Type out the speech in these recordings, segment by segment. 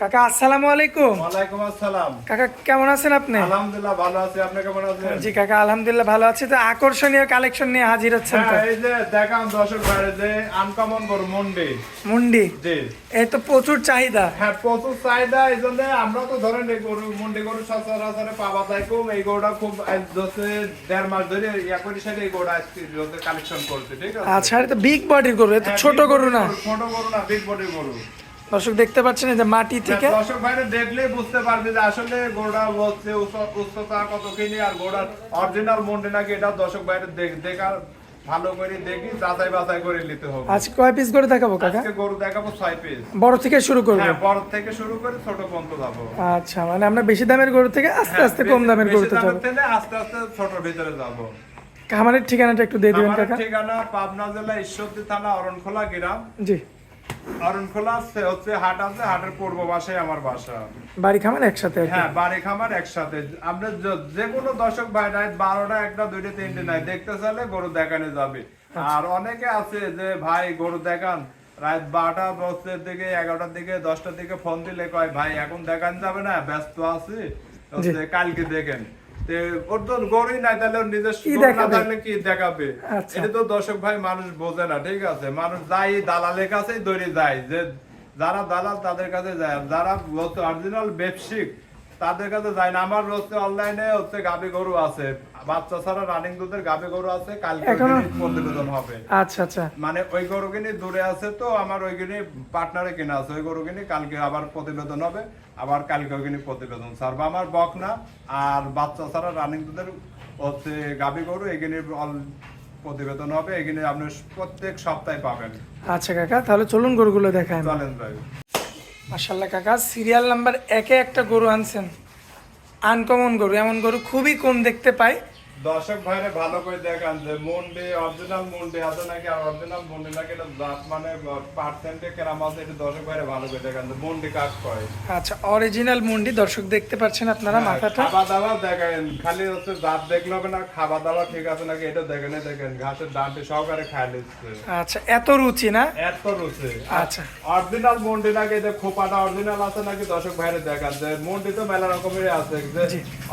কাকা আসসালামু আলাইকুম। ওয়ালাইকুম আসসালাম। কাকা কেমন আছেন আপনি? আলহামদুলিল্লাহ ভালো আছি। আপনি কেমন আছেন? জি কাকা আলহামদুলিল্লাহ ভালো আছি। তো আকর্ষণীয় কালেকশন নিয়ে হাজির হচ্ছেন তো? হ্যাঁ এই যে দেখান দর্শক ভাইরে যে আনকমন গরু মন্ডি। মুন্ডি? জি। এই তো প্রচুর চাহিদা। হ্যাঁ প্রচুর চাহিদা এই জন্য আমরা তো ধরেন এই গরু মন্ডি গরু সচরাচরে পাওয়া যায় কম এই গরুটা খুব দেড় মাস ধরে ইয়া করে এই গরুটা আজকে কালেকশন করছে ঠিক আছে? আচ্ছা এটা বিগ বডির গরু এটা হ্যাঁ, ছোট গরু না? ছোট গরু না বিগ বডি গরু। দর্শক দেখতে পাচ্ছেন যে মাটি থেকে। দর্শক ভাইরা দেখলেই বুঝতে পারবে যে আসলে গোড়া হচ্ছে উচ্চতা কত কিনি আর গোড়ার অরিজিনাল মন্ডি নাকি এটা দর্শক ভাইরা দেখার ভালো করে দেখি যাচাই বাছাই করে নিতে হবে। আজকে কয় পিস করে দেখাবো কাকা? আজকে গরু দেখাবো ছয় পিস বড় থেকে শুরু করব। হ্যাঁ বড় থেকে শুরু করে ছোট পর্যন্ত যাব। আচ্ছা মানে আমরা বেশি দামের গরু থেকে আস্তে আস্তে কম দামের গরুতে যাব। আস্তে আস্তে ছোটর ভিতরে যাব। খামারের ঠিকানাটা একটু দিয়ে দিবেন কাকা। ঠিকানা পাবনা জেলা ঈশ্বরদী থানা অরণখোলা গ্রাম। জি। অরণখোলা হচ্ছে হাট আছে হাটের পূর্ব আমার বাসা। বাড়ি খামার একসাথে হ্যাঁ বাড়ি খামার একসাথে। আমরা যে কোনো দর্শক ভাই রাত বারোটা একটা দুইটা তিনটে নাই দেখতে চাইলে গরু দেখানো যাবে। আর অনেকে আছে যে ভাই গরু দেখান। রাত বারোটা দশের দিকে এগারোটার দিকে দশটার দিকে ফোন দিলে কয় ভাই এখন দেখান যাবে না ব্যস্ত আছি। কালকে দেখেন। ওর তো নাই তাহলে ওর নিজের কি না দেখাবে? থাকলে কি দেখাবে আচ্ছা। এটা তো দর্শক ভাই মানুষ বোঝে না ঠিক আছে মানুষ যাই দালালের কাছেই দৌড়ে যায় যে যারা দালাল তাদের কাছে যায় যারা অরিজিনাল ব্যবসিক তাদের কাছে যায় না আমার হচ্ছে অনলাইনে হচ্ছে গাবি গরু আছে বাচ্চা ছাড়া রানিং দুধের গাবি গরু আছে কালকে প্রতিবেদন হবে। আচ্ছা আচ্ছা। মানে ওই দূরে আছে তো আমার পার্টনারে কিনা আছে ওই কালকে আবার প্রতিবেদন হবে আবার কালকে প্রতিবেদন আমার বক না আর বাচ্চা ছাড়া রানিং দুধের হচ্ছে গাবি গরু এখানে প্রতিবেদন হবে আপনি প্রত্যেক সপ্তাহে পাবেন। আচ্ছা কাকা তাহলে চলুন গরুগুলো দেখায় চলেন ভাই। মাশাল্লাহ কাকা সিরিয়াল নাম্বার একে একটা গরু আনছেন। আনকমন গরু এমন গরু খুবই কম দেখতে পাই। দর্শক ভাইরে ভালো করে দেখান যে মন্ডে অরিজিনাল মন্ডে আছে নাকি আর অরিজিনাল মন্ডে নাকি এটা জাত মানে পার্সেন্টে কেরাম আছে এটা দর্শক ভাইরে ভালো করে দেখান যে মন্ডে কাজ করে। আচ্ছা অরিজিনাল মুন্ডি দর্শক দেখতে পাচ্ছেন আপনারা মাথাটা? খাওয়া দাওয়া দেখেন খালি হচ্ছে দাঁত দেখলে হবে না খাওয়া দাওয়া ঠিক আছে নাকি এটা দেখেন দেখেন ঘাসের দাঁতে সহকারে খাই নিচ্ছে। আচ্ছা এত রুচি না? এত রুচি। আচ্ছা। অরিজিনাল মন্ডি নাকি যে খোপাটা অরিজিনাল আছে নাকি দর্শক ভাইরে দেখান যে মন্ডি তো মেলা রকমের আছে।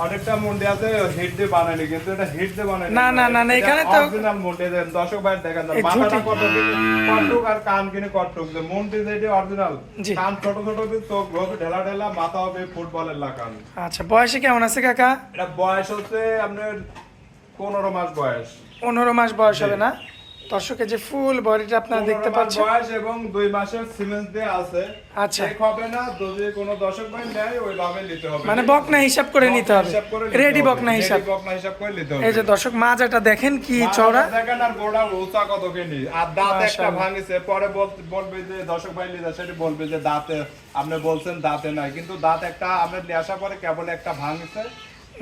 অনেকটা মন্ডি আছে হিট দিয়ে বানায়নি কিন্তু এটা হিট দিয়ে না, না, না, না, এখানে তো- অরিজিনাল মন্ডি দেন দর্শক ভাইরে দেখান মাথাটা কত কটুক আর কান কিনে কটুক যে মন্ডি যেটি অরিজিনাল কান ছোট ছোট দিয়ে চোখ হবে ঢেলা ঢেলা মাথা হবে ফুটবলের লাগান। আচ্ছা বয়সে কেমন আছে কাকা? এটা বয়স হচ্ছে আপনার পনেরো মাস বয়স। পনেরো মাস বয়স হবে না? দর্শকের যে ফুল বডিটা আপনারা দেখতে পাচ্ছেন। বয়স এবং দুই মাসের সিমেন্স দিয়ে আছে। আচ্ছা। চেক হবে না যদি কোনো দর্শক ভাই নেয় ওইভাবে নিতে হবে। মানে বকনা হিসাব করে নিতে হবে। রেডি। বকনা হিসাব। বকনা হিসাব করে নিতে হবে এই যে দর্শক মাজাটা দেখেন কি চওড়া। দেখেন আর গোড়া উঁচা কত কিনি আর দাঁত একটা ভাঙিছে। পরে বল- বলবে যে দর্শক ভাই লিদা সেটা বলবে যে দাঁতে আপনি বলছেন দাঁতে নাই। কিন্তু দাঁত একটা আপনি নিয়ে আসার পরে কেবল একটা ভাঙিছে।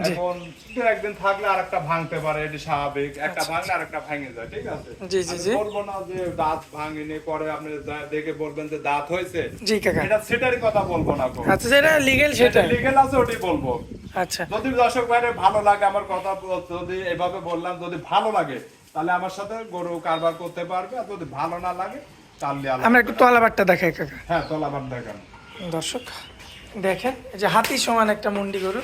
এখন দু একদিন থাকলে আর একটা ভাঙতে পারে এটি স্বাভাবিক। একটা ভাঙলে আর একটা ভাঙে যায় ঠিক আছে? আচ্ছা, জি, জি, জি। বলব না যে দাঁত ভাঙেনি পরে আপনি দেখে বলবেন যে দাঁত হয়েছে। জি কাকা। এটা সেটারই কথা বলব না আচ্ছা সেটা লিগেল আছে ওটাই বলব। আচ্ছা। যদি দর্শক ভাইরে ভালো লাগে আমার কথা যদি এভাবে বললাম যদি ভালো লাগে তাহলে আমার সাথে গরু কারবার করতে পারবে আর যদি ভালো না লাগে তাহলে আমরা একটু তলাবারটা দেখাই কাকা। হ্যাঁ তলাবার দেখান। দর্শক দেখেন এই যে হাতি সমান একটা মুন্ডি গরু।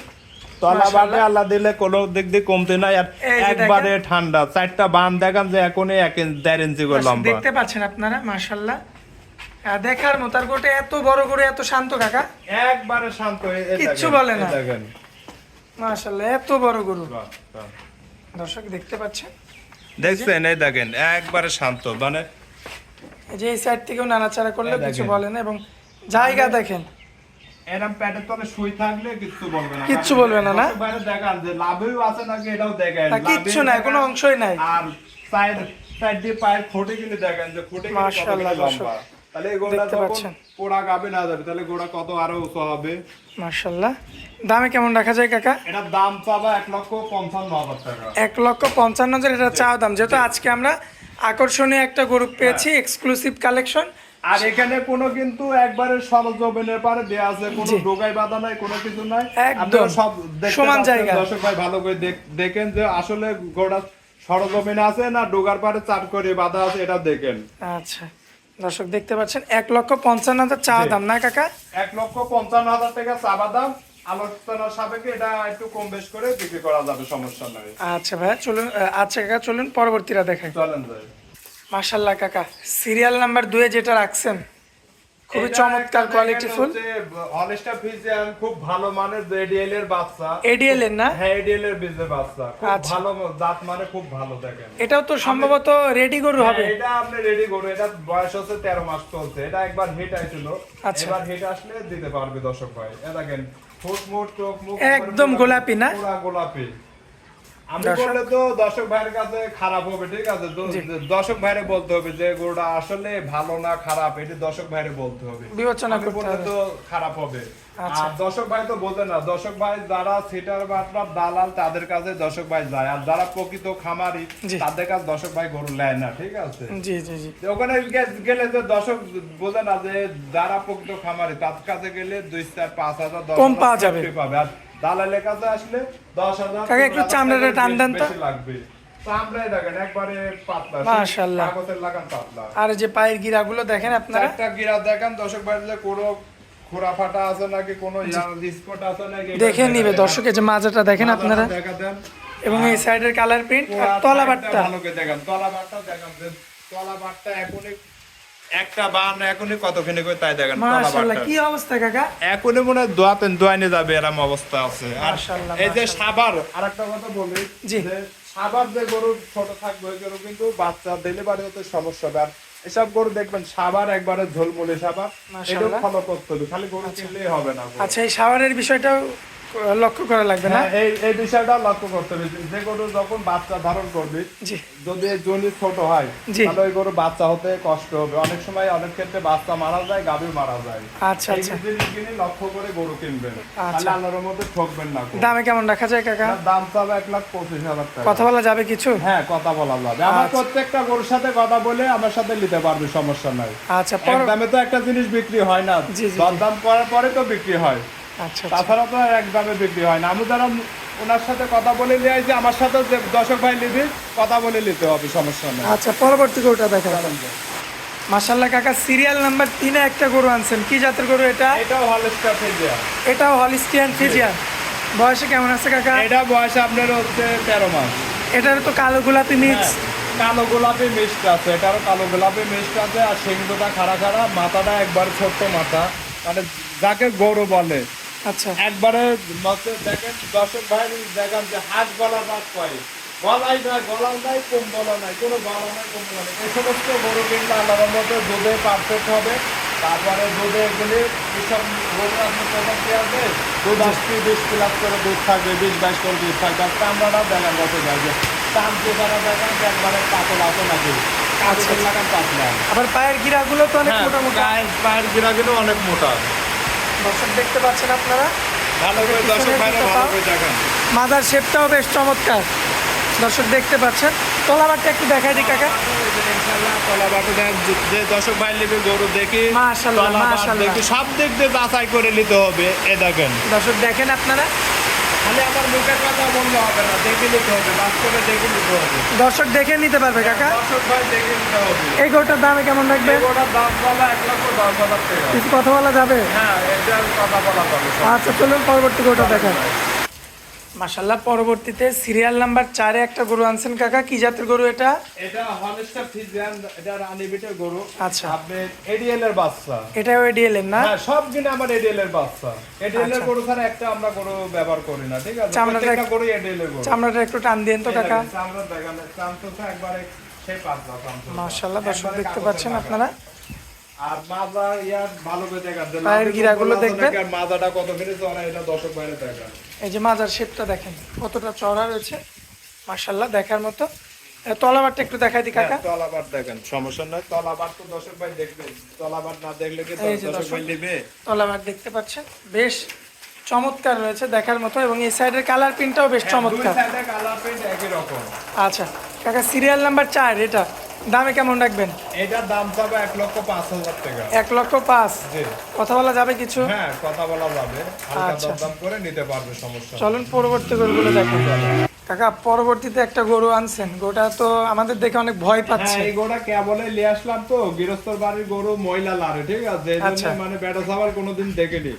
তলাবাটে আল্লাহ দিলে কোনো দিক দিয়ে কমতে নাই আর একবারে ঠান্ডা। চারটা বান দেখান যে এখনই এক দেড় ইঞ্চি করে লম্বা। দেখতে পাচ্ছেন আপনারা মাশাল্লাহ দেখার মতো আর গোটা এত বড় করে এত শান্ত কাকা? একবারে শান্ত কিচ্ছু বলে না। মাশাল্লাহ এত বড় গরু। দর্শক দেখতে পাচ্ছেন? দেখছেন এই দেখেন একবারে শান্ত মানে যে এই সাইড থেকেও নাড়াচাড়া করলে কিছু বলে না এবং জায়গা দেখেন। এরম প্যাটের তলে শুই থাকলে কিচ্ছু বলবে না। কিচ্ছু বলবে না, না? ভাইরা দেখান যে লাভেও আছে নাকি এটাও দেখেন কিচ্ছু নাই কোনো অংশই নাই। আর সাইড সাইড দিয়ে পায়ের খুঁটে কিনে দেখেন যে খুঁটে মাশাআল্লাহ, লম্বা। তাহলে গোড়া যখন পোড়া গাবে না যাবে তাহলে গোড়া কত আরও উঁচু হবে? মাশাল্লাহ দামে কেমন রাখা যায় কাকা? এটার দাম পাবা এক লক্ষ পঞ্চান্ন হাজার টাকা। এক লক্ষ পঞ্চান্ন হাজার এটা চাওয়া দাম। যেহেতু আজকে আমরা আকর্ষণীয় একটা গরু পেয়েছি এক্সক্লুসিভ কালেকশন আর এখানে কোনো কিন্তু একবারে সরজমিনের পারে দেয়া আছে কোনো ডোগাই বাধা নাই কোনো কিছু নাই। একদম। সব সমান জায়গা। দর্শক ভাই ভালো করে দেখেন যে আসলে গোড়া সরজমিন আছে না ডোগার পারে চাপ করে বাধা আছে এটা দেখেন। আচ্ছা দর্শক দেখতে পাচ্ছেন এক লক্ষ পঞ্চান্ন হাজার চা দাম না কাকা? এক লক্ষ পঞ্চান্ন হাজার টাকা চাবা দাম আলোচনার সাপেক্ষে এটা একটু কম বেশ করে বিক্রি করা যাবে সমস্যা নাই। আচ্ছা ভাইয়া চলুন আচ্ছা কাকা চলুন পরবর্তীরা দেখাই। চলেন যাই মাশাল্লাহ কাকা। সিরিয়াল নাম্বার দুয়ে যেটা রাখছেন খুবই চমৎকার কোয়ালিটি ফুল। ফিজিয়ান খুব ভালো মানের এডিএল এর বাচ্চা। এডিএল এর না? হ্যাঁ এডিএল এর বীজের বাচ্চা। খুব আচ্ছা। ভালো জাত মানে খুব ভালো দেখেন। এটাও তো সম্ভবত রেডি গরু হবে। হ্যাঁ, এটা আপনি রেডি করুন এটা বয়স হচ্ছে তেরো মাস চলছে। এটা একবার হিট আইছিল আচ্ছা। এবার হিট আসলে দিতে পারবে দর্শক ভাই। এ দেখেন ফুট মুট চোখ মুখ একদম গোলাপি না? পুরা গোলাপি। আমি বললে তো দর্শক ভাইয়ের কাছে খারাপ হবে ঠিক আছে? দর্শক ভাইরে বলতে হবে যে গরুটা আসলে ভালো না খারাপ এটা দর্শক ভাইরে বলতে হবে। বিবেচনা করতে তো খারাপ হবে। আর দর্শক ভাই তো বোঝে না দর্শক ভাই যারা সিটার দালাল তাদের কাছে দর্শক ভাই যায়। আর যারা প্রকৃত খামারি তাদের কাছে দর্শক ভাই গরু নেয় না ঠিক আছে? জি জি জি। ওখানে গেলে যে দর্শক বোঝে না যে যারা প্রকৃত খামারি তার কাছে গেলে দুই চার পাঁচ হাজার দশ কম পাওয়া যাবে। পাবে। আর দালালের কাছে আসলে দশ হাজার একটু চামড়াটা টান দেন তো। লাগবে। দেখেন একবারে পাতলা লাগান পাতলা। আর যে পায়ের গিরাগুলো দেখেন আপনারা? গিরা দেখেন দর্শক ভাই কোনো খোরা ফাটা আছে নাকি কোনো স্পট আছে নাকি দেখে নিবে দর্শক এই যে মাজাটা দেখেন আপনারা। দেখা দেন। এবং এই সাইডের কালার প্রিন্ট আর তলা বাটটা। ভালো করে দেখেন তলা বাটটা দেখেন তলা বাটটা এখনই একটা বান এখনই কতখানি করে তাই দেখেন মাশাআল্লাহ কি অবস্থা কাকা? এখনই মনে হয় দোয়াতেন দোয়াইনে যাবে এরম অবস্থা আছে। আর এই যে। সাবার আরেকটা কথা বলি জি। যে সাবার যে গরু ছোট থাকবে গরু কিন্তু বাচ্চা ডেলিভারি হতে সমস্যা হবে। আর এসব গরু দেখবেন সাবার একবারে ঝোলমুলে সাবার এটাও। ফলো করতে হবে খালি গরু কিনলেই হবে না। আচ্ছা এই সাবারের বিষয়টাও লক্ষ্য করা লাগবে না। হ্যাঁ, এই এই বিষয়টা লক্ষ্য করতে হবে। যে- গরু যখন বাচ্চা ধারণ করবে যদি জনি ছোট হয়। তাহলে ওই গরু বাচ্চা হতে কষ্ট হবে। অনেক সময় অনেক ক্ষেত্রে বাচ্চা মারা যায় গাভী মারা যায়। আচ্ছা এই আচ্ছা। জিনিসগুলি লক্ষ্য করে গরু কিনবেন। আচ্ছা। তাহলে আল্লাহর মধ্যে ঠকবেন না। দামে কেমন রাখা যায় কাকা? দাম চাবে এক লাখ পঁচিশ হাজার টাকা। কথা বলা যাবে কিছু? হ্যাঁ কথা বলা যাবে। আমার আচ্ছা। প্রত্যেকটা গরুর সাথে কথা বলে আমার সাথে নিতে পারবে সমস্যা নাই। আচ্ছা দামে তো একটা জিনিস বিক্রি হয় না। জি। দরদাম করার পরে তো বিক্রি হয়। তাছাড়া তো আর এক বিক্রি হয় না। আমি যারা ওনার সাথে কথা বলে নিয়ে আসি আমার সাথে যে দর্শক ভাই নিবি কথা বলে নিতে হবে সমস্যা নেই। আচ্ছা পরবর্তী গরুটা দেখা মাশাল্লাহ কাকা সিরিয়াল নাম্বার তিনে একটা গরু আনছেন। কি জাতের গরু এটা? এটাও হলস্টার ফিজিয়া এটাও হলিস্টিয়ান ফিজিয়ান। বয়সে কেমন আছে কাকা? এটা বয়স আপনার হচ্ছে তেরো মাস। এটার তো কালো গোলাপি মিক্স হ্যাঁ, কালো গোলাপি মিষ্ট আছে। এটারও কালো গোলাপি মিষ্ট আছে আর সিংহটা খাড়া খাড়া মাথাটা একবার ছোট্ট মাথা। মানে যাকে গরু বলে আচ্ছা। একবারে দেখেন দর্শক ভাই দেখেন যে হাত গলা বাদ পাই গলাই নাই নাই কোনো গলা নাই কম্বল নাই। এই সমস্ত গরু আল্লাহর মধ্যে দুধে পারফেক্ট হবে। তারপরে দুধে এগুলি এইসব গরু আপনি প্রথম কি আসবে বিশ প্লাস করে দুধ থাকবে বিশ বাইশ করে দুধ থাকবে। আর চামড়াটা দেখেন কত যাবে চাম চেপারা দেখেন একবারে পাতল আছে নাকি? আচ্ছা। পাতলা। আবার পায়ের গিরাগুলো তো অনেক হ্যাঁ মোটা মোটা পায়ের পায়ের গিরাগুলো অনেক মোটা। দর্শক দেখতে পাচ্ছেন আপনারা। মাদার শেপটাও বেশ চমৎকার। দর্শক দেখতে পাচ্ছেন। তলাবারটা একটু দেখাই দিই কাকা। যে দর্শক ভাই নেবে গরু দেখি। সব দিক দিয়ে করে নিতে হবে। এ দেখেন। দর্শক দেখেন আপনারা। খালি আমার মুখের কথা বললে হবে না দেখে নিতে হবে বাস্তবে দেখে নিতে হবে। দর্শক দেখে নিতে পারবে কাকা? দর্শক ভাই দেখে নিতে হবে। এই গোটার দামে কেমন রাখবে? গোটার দাম বলা এক লক্ষ দশ হাজার টাকা। কিছু কথা বলা যাবে? হ্যাঁ কথা বলা যাবে। আচ্ছা চলুন পরবর্তী গোটা দেখেন মাশাল্লাহ পরবর্তীতে সিরিয়াল নাম্বার চারে একটা গরু আনছেন কাকা কি জাতের গরু এটা? এটা হলস্টার এটা গরু। আচ্ছা। আপনি এডিএল এর বাচ্চা। এটাও এডিএল এর না? হ্যাঁ সব কিনে আমার এডিএল এর বাচ্চা। এডিএল এর আচ্ছা। গরু ছাড়া একটা আমরা গরু ব্যবহার করি না ঠিক আছে? চামড়াটা প্রত্যেকটা এক- গরু এডিএল এর গরু। চামড়াটা একটু টান দিয়েন তো কাকা। চামড়া দেখান একবারে সেই চামচটা। মাশাল্লাহ দর্শক দেখতে পাচ্ছেন আপনারা। আর মাজা ইয়ার ভালো করে দেখান পায়ের গিরাগুলো দেখবেন। আছে নাকি আর মাজাটা কত ফিরে চড়া এটা দর্শক বাইরে দেখান এই যে মাজার শেপটা দেখেন কতটা চড়া রয়েছে মাশাল্লাহ দেখার মতো। তলাবারটা একটু দেখাই কাকা। হ্যাঁ, তলাবার দেখেন সমস্যা নাই তলাবার তো দর্শক ভাই দেখবে। তলাবার না দেখলে কি যে দর্শক দর্শক। ভাই নেবে? তলাবার দেখতে পাচ্ছেন বেশ চমৎকার রয়েছে দেখার মতো এবং এই সাইডের কালার প্রিন্টটাও বেশ হ্যাঁ, চমৎকার। কালার প্রিন্ট একই রকম। আচ্ছা কাকা সিরিয়াল নাম্বার চার এটা? দামে কেমন রাখবেন? এটার দাম পাবে এক লক্ষ পাঁচ হাজার টাকা। এক লক্ষ পাঁচ? কথা বলা যাবে কিছু? হ্যাঁ কথা বলা যাবে। আচ্ছা। দরদাম করে নিতে পারবে সমস্যা চলুন পরবর্তী গরুগুলো দেখেন কাকা পরবর্তীতে একটা গরু আনছেন। গরুটা তো আমাদের দেখে অনেক ভয় পাচ্ছে। হ্যাঁ এই গোটা কেবলে নিয়ে আসলাম তো। গৃহস্থর বাড়ির গরু মহিলা লারে ঠিক আছে? আচ্ছা। মানে বেড়া ছাওয়াল কোনোদিন দেখিনি।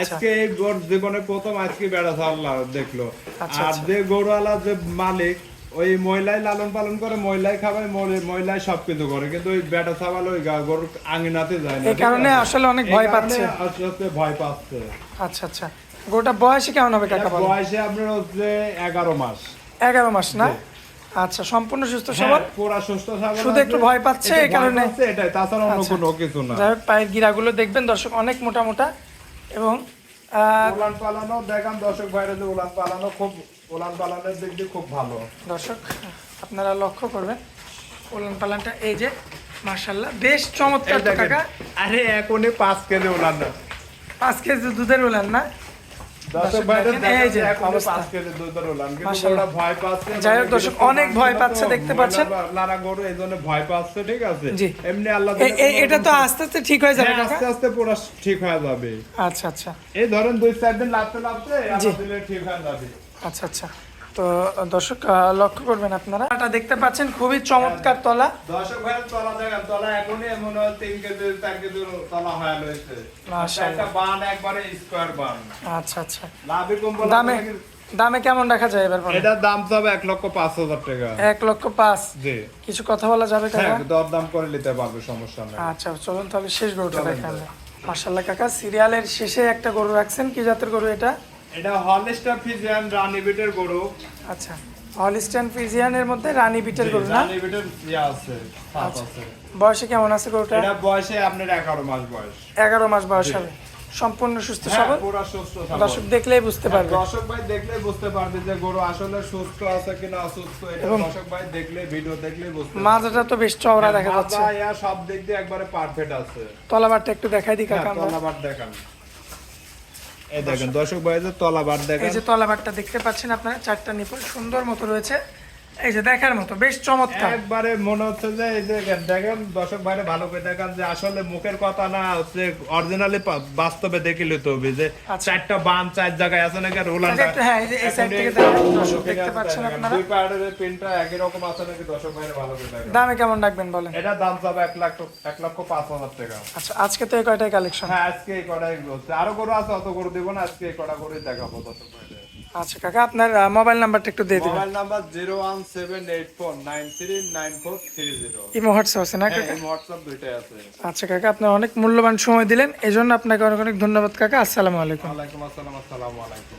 আজকে এই গোর জীবনে প্রথম আজকে বেড়া ছাওয়াল দেখল। আচ্ছা, আর যে গরুওয়ালা যে মালিক ওই মহিলাই লালন পালন করে মহিলাই খাবে মহি- মহিলাই সবকিছু করে কিন্তু ওই বেটা ছাওয়াল ওই গরুর আঙিনাতে যায় না। এই কারণে আসলে অনেক ভয় পাচ্ছে। আস্তে আস্তে ভয় পাচ্ছে। আচ্ছা আচ্ছা। গরুটা বয়সে কেমন হবে কাকা বলেন? বয়সে আপনার হচ্ছে এগারো মাস। এগারো মাস না? আচ্ছা সম্পূর্ণ সুস্থ সবল? হ্যাঁ, পুরা সুস্থ সবল শুধু একটু ভয় পাচ্ছে, এই কারণে- এটাই তাছাড়া অন্য আচ্ছা। কোনো কিছু না। যাই হোক পায়ের গিরাগুলো দেখবেন দর্শক অনেক মোটা মোটা। এবং উলান পালানো দেখান দর্শক ভাইরা যে উলান পালানো খুব উলান পালানোর দিক দিয়ে খুব ভালো। দর্শক আপনারা লক্ষ্য করবেন উলান পালানটা এই যে মার্শাল্লাহ বেশ চমৎকার কাকা। আরে এখনই পাঁচ কেজি উলান না? পাঁচ কেজি দুধের উলান না ভয় পাচ্ছে যাই হোক দর্শক, বিরক্ত অনেক ভয় পাচ্ছে, দেখতে পাচ্ছেন। মহিলা- গরু এই জন্য ভয় পাচ্ছে ঠিক আছে? এমনি আল্লাহ এটা তো আস্তে আস্তে ঠিক হয়ে যাবে হ্যাঁ, আস্তে আস্তে পুরো ঠিক হয়ে যাবে। আচ্ছা আচ্ছা। এই ধরেন দুই চার দিন লাগতে লাগতে ঠিক হয়ে যাবে। আচ্ছা আচ্ছা। তো দর্শক লক্ষ্য করবেন আপনারা। এটা দেখতে পাচ্ছেন খুবই চমৎকার তলা। দর্শক তলা দেখেন তলা এখনই মনে হয় তিন কেজি চার কেজি তলা হয়ে রয়েছে। একটা বান একবারে স্কোয়ার বান। আচ্ছা আচ্ছা। লাভি কম্বল দামে দামে কেমন রাখা যায় এবার এটার দাম চাবে এক লক্ষ পাঁচ হাজার টাকা। এক লক্ষ পাঁচ? জি। কিছু কথা বলা যাবে কাকা দর দাম করে নিতে পারবে সমস্যা নেই। আচ্ছা চলুন তাহলে শেষ গরুটা দেখান। মার্শাল্লাহ কাকা সিরিয়ালের শেষে একটা গরু রাখছেন। কি জাতের গরু এটা? এটা হলস্টার ফিজিয়ান রানী বিটের গরু। আচ্ছা হলিস্টান ফিজিয়ানের মধ্যে রানী বিটের গরু না? রানী বিটের ইয়ে আছে সাত আচ্ছা। আছে। বয়সে কেমন আছে গরুটা এটা বয়সে আপনার এগারো মাস বয়স। এগারো মাস বয়স হবে। সম্পূর্ণ সুস্থ হ্যাঁ সবল? পুরো সুস্থ সবল। দর্শক দেখলেই বুঝতে পারবে। দর্শক ভাই দেখলে বুঝতে পারবে যে গরু আসলে সুস্থ আছে কিনা অসুস্থ এটা দর্শক ভাই দেখলে ভিডিও দেখলে বুঝতে পারবে। মাজাটা তো বেশ চওড়া দেখা মাথা, যাচ্ছে। ইয়া সব দিক দিয়ে একবারে পারফেক্ট আছে। তলাবারটা একটু দেখাই দিই হ্যাঁ, কাকা। তলাবার দেখান। এই দেখেন দর্শক ভাই যে তলাবাট দেখেন এই যে তলাবাটটা দেখতে পাচ্ছেন আপনারা চারটা নিপুল সুন্দর মতো রয়েছে। এই যে দেখার মতো বেশ চমৎকার। একবারে মনে হচ্ছে যে এই যে দেখেন দর্শক ভালো করে দেখান যে আসলে মুখের কথা না হচ্ছে অরিজিনালি বাস্তবে দেখিলে তো যে আচ্ছা। চারটা বান চার জায়গায় আছে নাকি আর রোলান্ডা হ্যাঁ, এই যে এই side থেকে দর্শক দেখতে পাচ্ছেন আপনারা। দুই পাহাড়ের পিনটা একই রকম আছে নাকি? দর্শক ভাইরে ভালো করে দেখান। দামে কেমন রাখবেন বলেন? এটা দাম যাবে এক লাখ এক লক্ষ পাঁচ হাজার টাকা। আচ্ছা আজকে তো এই কয়টাই কালেকশন হ্যাঁ আজকে এই কটাই হচ্ছে? আরও গরু আছে অত গরু দিব না আজকে এই কটা করে দেখাবো দর্শক আচ্ছা কাকা আপনার মোবাইল নাম্বারটা একটু দিয়ে দিন mobile number zero one seven eight four nine three nine four three zero imo WhatsApp আছে না কাকা? হোয়াটসঅ্যাপ দুইটাই আছে। আচ্ছা কাকা আপনি অনেক মূল্যবান সময় দিলেন এজন্য জন্য আপনাকে অনেক অনেক ধন্যবাদ কাকা। আসসালামু আলাইকুম। ওয়া আলাইকুম আসসালাম আসসালামু আলাইকুম।